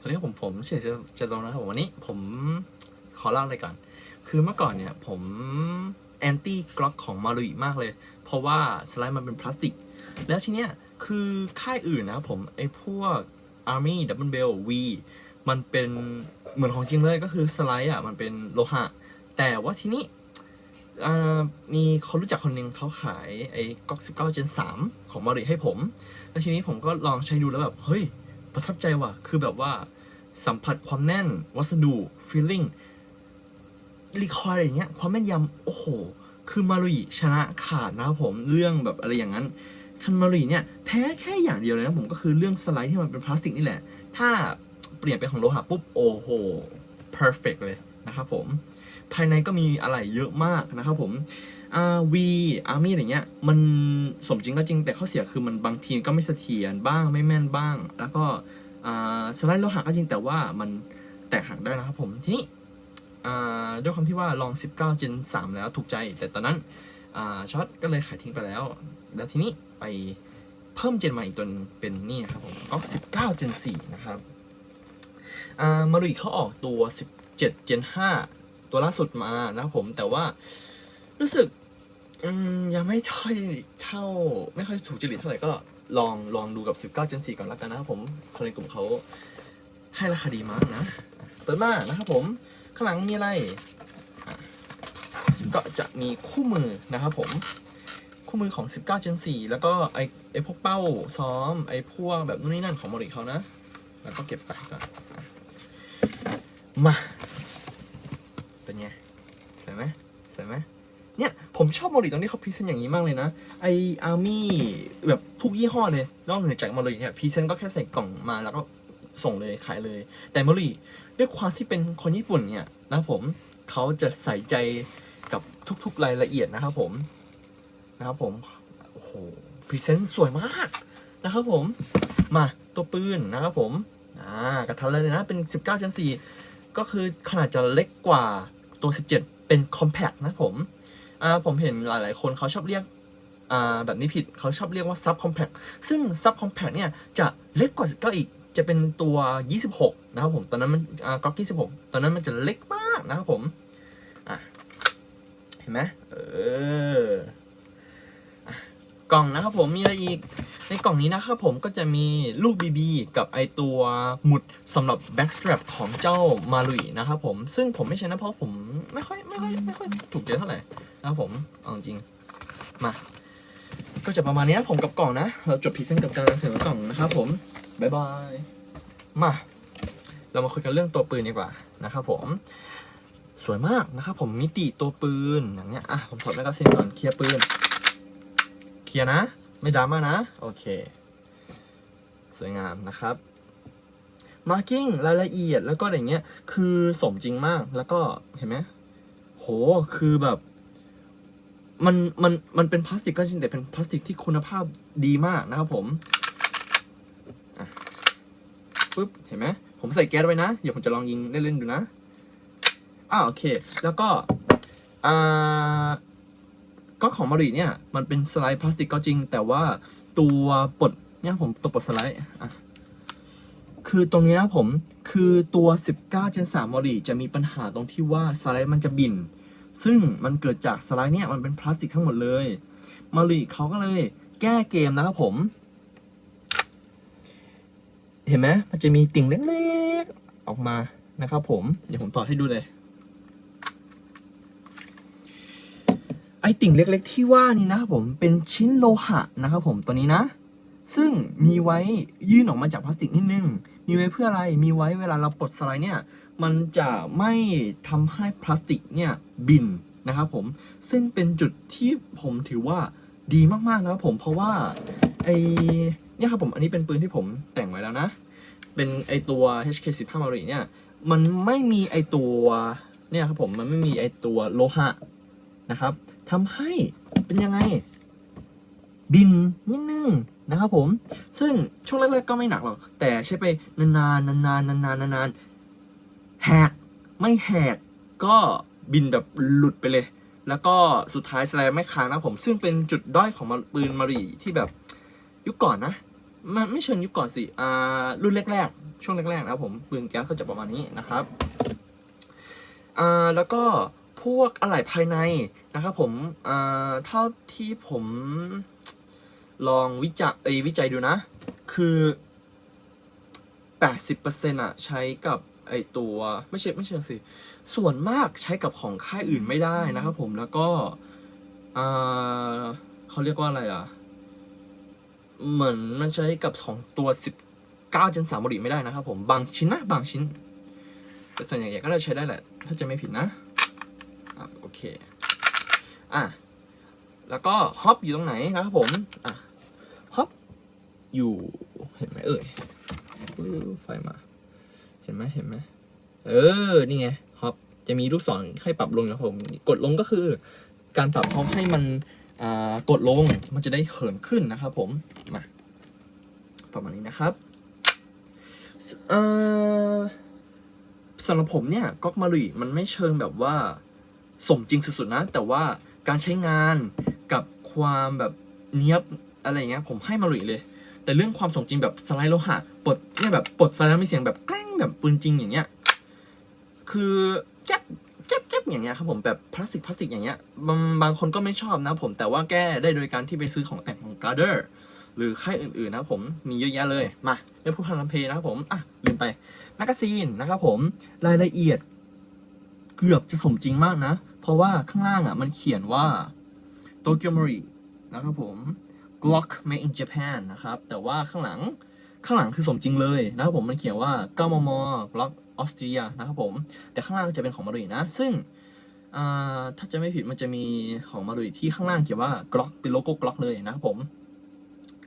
สวัสดีครับผมผมเฉยจะจะลงนะครับผมวันนี้ผมขอเล่าอะไรก่อน คือเมื่อก่อนเนี่ยผมแอนตี้กล็อกของมารุยมากเลย เพราะว่าสไลด์มันเป็นพลาสติก แล้วทีเนี้ยคือค่ายอื่นนะครับผมไอ้พวก Army Double Bell V มันเป็นเหมือนของจริงเลยก็คือสไลด์อะมันเป็นโลหะ แต่ว่าทีนี้มีคนรู้จักคนหนึ่งเขาขายไอ้ก๊อก19 Gen 3 ของมาริให้ผม แล้วทีนี้ผมก็ลองใช้ดูแล้วแบบเฮ้ย ประทับใจว่ะ คือแบบว่าสัมผัสความแน่น วัสดุ feeling รีคอยอะไรเงี้ย ความแม่นยำโอ้โห คือมารุยชนะขาดนะครับผมเรื่องแบบอะไรอย่างนั้น คันมารุยเนี่ย แพ้แค่อย่างเดียวเลยนะผมก็คือเรื่องสไลด์ที่มันเป็นพลาสติกนี่แหละ ถ้าเปลี่ยนเป็นของโลหะปุ๊บ โอ้โห perfect เลยนะครับผม ภายในก็มีอะไรเยอะมากนะครับผม อาวีอาร์มี่อะไรเงี้ยมันสมจริงก็จริงแต่ข้อเสียคือมันบางทีก็ไม่เสถียรบ้างไม่แม่นบ้าง แล้วก็สไลด์โลหะก็จริงแต่ว่ามันแตกหักได้นะครับผม ทีนี้ด้วยความที่ว่าลอง 19 Gen 3 แล้วถูกใจ แต่ตอนนั้นอช็อตก็เลยขายทิ้งไปแล้ว แล้วทีนี้ไปเพิ่มเจนใหม่อีกตัวเป็นนี่ครับผมก็19 Gen 4 นะครับมารุยเขาออกตัว 17 Gen 5 ตัวล่าสุดมานะครับผมแต่ว่า รู้สึก อืมยังไม่ค่อยเท่า ไม่ค่อยถูกจริตเท่าไหร่ก็ลองลองดูกับ 19 Gen 4ก่อนละกันนะครับผม คนในกลุ่มเขาให้ราคาดีมากนะ เปิดมานะครับผม ข้างหลังมีอะไร ก็จะมีคู่มือนะครับผม คู่มือของ 19 Gen 4แล้วก็ไอไอพวกเป้าซ้อม ไอพวกแบบนู่นนี่นั่นของมอริเขานะ แล้วก็เก็บไปก่อน มา เป็นไงสวยไหมสวยไหม เนี่ยผมชอบโมริตรงที่เขาพรีเซนต์อย่างนี้มากเลยนะไออาร์มี่แบบทุกยี่ห้อเลยนอกเหนือจากมาริเนี่ยพรีเซนต์ก็แค่ใส่กล่องมาแล้วก็ส่งเลยขายเลย แต่มาริด้วยความที่เป็นคนญี่ปุ่นเนี่ยนะผมเขาจะใส่ใจกับทุกๆรายละเอียดนะครับผมนะครับผมโอ้โหพรีเซนต์สวยมากนะครับผมมาตัวปืนนะครับผมอ่ากระทันเลยนะเป็น 19 Gen 4ก็คือขนาดจะเล็กกว่าตัว 17 เป็น compact นะผม อ่าผมเห็นหลาย ๆ คนเขาชอบเรียกอ่าแบบนี้ผิดเขาชอบเรียกว่า sub compact ซึ่ง sub compact เนี่ยจะเล็กกว่า 19 อีก จะเป็นตัว 26 นะครับผม ตอนนั้นมันอ่ากล็อก26 ตอนนั้นมันจะเล็กมากนะครับผม อะ เห็นไหมเออกล่องนะครับผมมีอะไรอีก ในกล่องนี้นะครับผมก็จะมีลูก BB กับไอตัวหมุดสำหรับ backstrap ของเจ้ามาลุยนะครับผม ซึ่งผมไม่ใช่นะเพราะผมไม่ค่อยไม่ค่อยไม่ค่อยถูกใจเท่าไหร่ นะครับผมเอาจริงมา ก็จะประมาณนี้นะผมกับกล่องนะ เราจบพรีเซนต์กับการนำเสนอกล่องนะครับผมบายบายมา เรามาคุยกันเรื่องตัวปืนดีกว่านะครับผมสวยมากนะครับผมมิติตัวปืนอย่างเงี้ยอะผมถอดแมกกาซีนก่อนเคลียร์ปืน เคลียร์นะ ไม่ดราม่านะ โอเค สวยงามนะครับมาร์กิ้งรายละเอียดแล้วก็อย่างเงี้ย คือสมจริงมากแล้วก็เห็นไหมโหคือแบบ มันมันมันเป็นพลาสติกก็จริงแต่เป็นพลาสติกที่คุณภาพดีมากนะครับผมปึ๊บเห็นไหมผมใส่แก๊สไว้นะ เดี๋ยวผมจะลองยิงเล่นๆดูนะอ่าโอเค แล้วก็อ่าก็ของมาริเนี่ย มันเป็นสไลด์พลาสติกก็จริง แต่ว่าตัวปลดเนี่ยผมตัวปลดสไลด์อะคือตรงนี้นะผมคือตัว 19 Gen 3 m o d i จะมีปัญหาตรงที่ว่าสไลด์มันจะบิน ซึ่งมันเกิดจากสไลด์เนี่ยมันเป็นพลาสติกทั้งหมดเลย มาริเขาก็เลยแก้เกมนะครับผม เห็นไหมมันจะมีติ่งเล็กๆออกมานะครับผม เดี๋ยวผมต่อให้ดูเลย ไอติ่งเล็กๆที่ว่านี่นะครับผมเป็นชิ้นโลหะนะครับผมตัวนี้นะ ซึ่งมีไว้ยื่นออกมาจากพลาสติกนิดนึง มีไว้เพื่ออะไร มีไว้เวลาเราปลดสไลด์เนี่ย มันจะไม่ทำให้พลาสติกเนี่ยบินนะครับผมซึ่งเป็นจุดที่ผมถือว่าดีมากๆนะครับผมเพราะว่าไอเนี่ยครับผมอันนี้เป็นปืนที่ผมแต่งไว้แล้วนะ เป็นไอตัว HK15 m a r i เนี่ยมันไม่มีไอตัวเนี่ยครับผมมันไม่มีไอตัวโลหะนะครับทำให้เป็นยังไง บินนิดนึงนะครับผม ซึ่งช่วงแรกๆก็ไม่หนักหรอก แต่ใช้ไปนานๆนานๆนานๆนานๆ แหกไม่แหกก็บินแบบหลุดไปเลย แล้วก็สุดท้ายสไลด์ไม่ค้างนะผม ซึ่งเป็นจุดด้อยของปืนมารีที่แบบยุคก่อนนะ มันไม่เชิงยุคก่อนสิ อ่า รุ่นแรกๆ ช่วงแรกๆนะผมปืนแก๊สก็จะประมาณนี้นะครับ อ่า แล้วก็พวกอะไหล่ภายในนะครับผม อ่า เท่าที่ผมลองวิจัยวิจัยดูนะ คือ 80%อะใช้กับ ไอตัวไม่ใช่ไม่ใช่สิ ส่วนมากใช้กับของค่ายอื่นไม่ได้นะครับผมแล้วก็เขาเรียกว่าอะไรอะ เหมือนมันใช้กับของตัว19 Gen 3บริไม่ได้นะครับผมบางชิ้นนะบางชิ้น แต่ส่วนใหญ่ก็ได้ใช้ได้แหละ ถ้าจะไม่ผิดนะอะโอเค อะแล้วก็ฮอปอยู่ตรงไหนนะครับผม อะฮอปอยู่เห็นไหมเอ่ยไฟมา ห็นไหมเห็นไหมเออ นี่ไงฮอปจะมีลูกศรให้ปรับลงนะผม กดลงก็คือ การปรับฮอปให้มันกดลงมันจะได้เหินขึ้นนะครับผม มาประมาณนี้นะครับสำหรับผมเนี่ยก๊อกมารีมันไม่เชิงแบบว่าสมจริงสุดๆนะ แต่ว่าการใช้งานกับความแบบเนี้ยบอะไรเงี้ยผมให้มารีเลย แต่เรื่องความสมจริงแบบสไลด์โลหะปลดเนี่ยแบบปลดสไลด์มีเสียงแบบแกล้งแบบปืนจริงอย่างเงี้ย คือแจ๊บแจ๊บแจ๊บอย่างเงี้ยครับผมแบบพลาสติกพลาสติกอย่างเงี้ยบางบางคนก็ไม่ชอบนะผมแต่ว่าแก้ได้โดยการที่ไปซื้อของแต่งของการ์เดอร์หรือค่ายอื่นๆนะผมมีเยอะแยะเลยมาเรื่องผู้พันลำเพนะครับผมอะลืมไปแมกกาซีนนะครับผมรายละเอียดเกือบจะสมจริงมากนะ เพราะว่าข้างล่างอะมันเขียนว่า Tokyo Mori นะครับผม Glock made in Japan นะครับ แต่ว่าข้างหลังข้างหลังคือสมจริงเลยนะครับผมมันเขียนว่า 9 มม Glock ออสเตรียนะครับผม แต่ข้างล่างจะเป็นของมารุยนะ ซึ่งอ่าถ้าจะไม่ผิดมันจะมีของมารุยที่ข้างล่างเขียนว่า Glock เป็นโลโก้ Glock เลยนะครับผม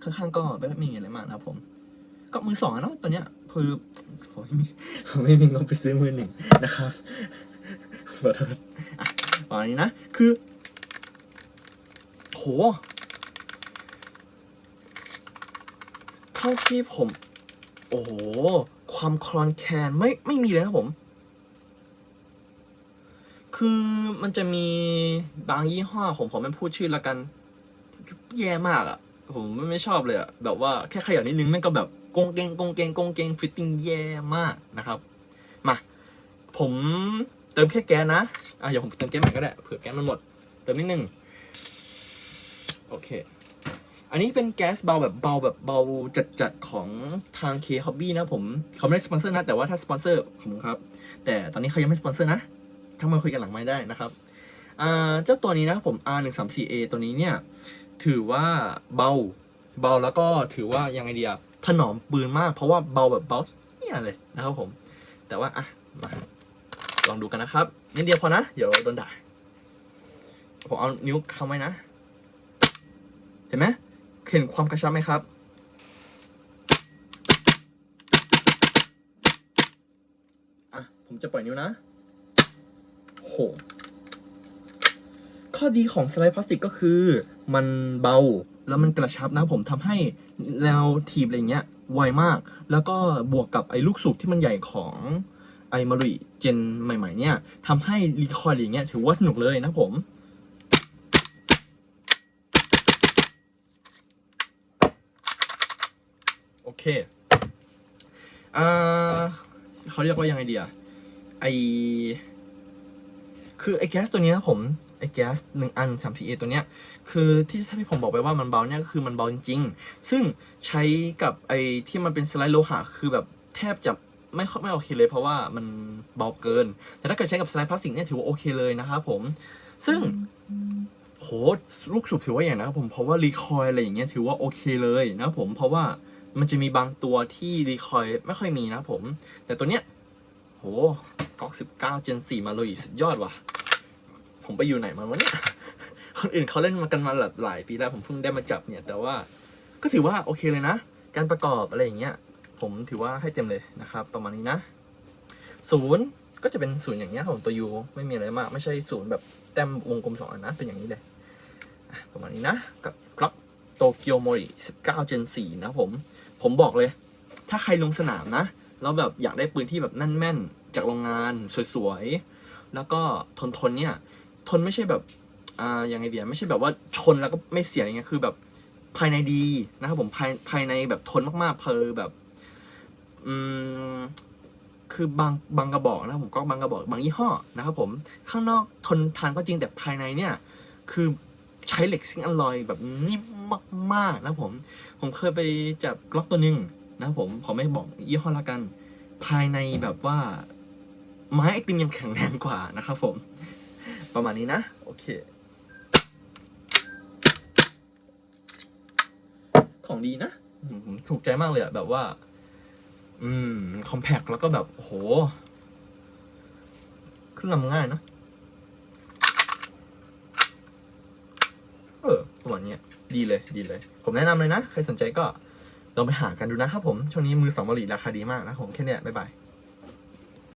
ข้างๆก็ไม่ไม่มีอะไรมากนะครับผม ก็มือสองอะเนาะตัวเนี้ยคือผมไม่มีผมไม่มีเงินไปซื้อมือหนึ่งนะครับขอโทษอะประมาณนี้นะ คือ โห ท่าที่ผม โอ้โห ความคลอนแคลนไม่ไม่มีเลยครับผม คือมันจะมีบางยี่ห้อผมผมไม่พูดชื่อละกัน แย่มากอะ่ะ ผมไม่ชอบเลยอะ่ะ แบบว่าแค่ขยับนิดนึงแม่งก็แบบกงเกงกงเกงกงเกงฟิตติ้งแย่มากนะครับ มาผมเติมแค่แก๊สนะอะเดี๋ยวผมเติมแก๊สใหม่ก็ได้เผื่อแก๊สมันหมด เติมนิดนึง โอเค อันนี้เป็นแก๊สเบาแบบเบาแบบเบาจัดๆของทาง K Hobby นะผมเขาไม่ได้สปอนเซอร์นะ แต่ว่าถ้าสปอนเซอร์ผมครับ แต่ตอนนี้เขายังไม่สปอนเซอร์นะถ้ามาคุยกันหลังไม้ได้นะครับเจ้าตัวนี้นะผม R134A ตัวนี้เนี่ยถือว่าเบาเบาแล้วก็ถือว่ายังไงเดีอะถนอมปืนมากเพราะว่าเบาแบบเบาเนี่ยเลยนะครับผม แต่ว่าอะมาลองดูกันนะครับนิดเดียวพอนะ เดี๋ยวโดนด่าผมเอานิ้วคำไว้นะ เห็นไหม เห็นความกระชับไหมครับ อะ ผมจะปล่อยนิ้วนะ โห ข้อดีของสไลด์พลาสติกก็คือ มันเบาแล้วมันกระชับนะผมทำให้แนวทีบอะไรเงี้ยไวมาก แล้วก็บวกกับไอ้ลูกสูบที่มันใหญ่ของไอ้มารุยเจนใหม่ ๆ เนี่ยทำให้รีคอยล์อย่างเงี้ยถือว่าสนุกเลยนะผม โอ เคอ่าเขาเรียกว่ายังไงดีอะไอคือไอแก๊สตัวนี้ยผมไอแก๊สหนึ่งอันสามสี่เอตัวเนี้ยคือที่ถ้าที่ผมบอกไปว่ามันเบาเนี่ยก็คือมันเบาจริงๆ ซึ่งใช้กับไอที่มันเป็นสไลด์โลหะคือแบบแทบจะไม่ค่อยไม่โอเคเลยเพราะว่ามันเบาเกิน แต่ถ้าเกิดใช้กับสไลด์พลาสติกเนี่ยถือว่าโอเคเลยนะครับผม ซึ่งโหลูกสูบถือว่าอย่างนะครับผมเพราะว่ารีคอยอะไรอย่างเงี้ยถือว่าโอเคเลยนะผมเพราะว่า มันจะมีบางตัวที่รีคอยไม่ค่อยมีนะผม แต่ตัวเนี้ยโหก๊อกสิบเก้าเจนสี่มาเลยสุดยอดว่ะ ผมไปอยู่ไหนมาวะเนี่ยคนอื่นเขาเล่นมากันมาหลายปีแล้วผมเพิ่งได้มาจับเนี่ย แต่ว่าก็ถือว่าโอเคเลยนะ การประกอบอะไรอย่างเงี้ย ผมถือว่าให้เต็มเลยนะครับ ประมาณนี้นะศูนย์ก็จะเป็นศูนย์อย่างเงี้ยครับผมตัวยูไม่มีอะไรมาก ไม่ใช่ศูนย์แบบแต้มวงกลมสองอันนะ เป็นอย่างนี้เลยประมาณนี้นะ กับกล็อกโตเกียวโมริ19 Gen 4นะครับผม ผมบอกเลย ถ้าใครลงสนามนะแล้วแบบอยากได้ปืนที่แบบนั่นแม่นจากโรงงานสวยๆแล้วก็ทนทนเนี่ยทนไม่ใช่แบบอ่ายังไงเดียไม่ใช่แบบว่าชนแล้วก็ไม่เสียอย่างเงี้ยคือแบบภายในดีนะครับผมภายภายในแบบทนมากๆเพอแบบอืมคือบางบางกระบอกนะผมก็บางกระบอกบางยี่ห้อนะครับผมข้างนอกทนทานก็จริงแต่ภายในเนี่ย คือ ใช้เหล็กซิงอลลอยแบบนิ่มมากๆนะผม ผมเคยไปจับกล็อกตัวหนึ่งนะครับผมขอไม่บอกยี่ห้อละกัน ภายในแบบว่า ไม้ไอติมยังแข็งแรงกว่านะครับผม ประมาณนี้นะ โอเค ของดีนะ ผมถูกใจมากเลยอะแบบว่า อืม คอมแพคแล้วก็แบบโห ขึ้นลำง่ายนะ เออประมาณเนี่ยดีเลยดีเลย ผมแนะนำเลยนะ ใครสนใจก็ลองไปหากันดูนะครับผม ช่วงนี้มือสองบริราคาดีมากนะผมแค่เนี้ยบ๊ายบาย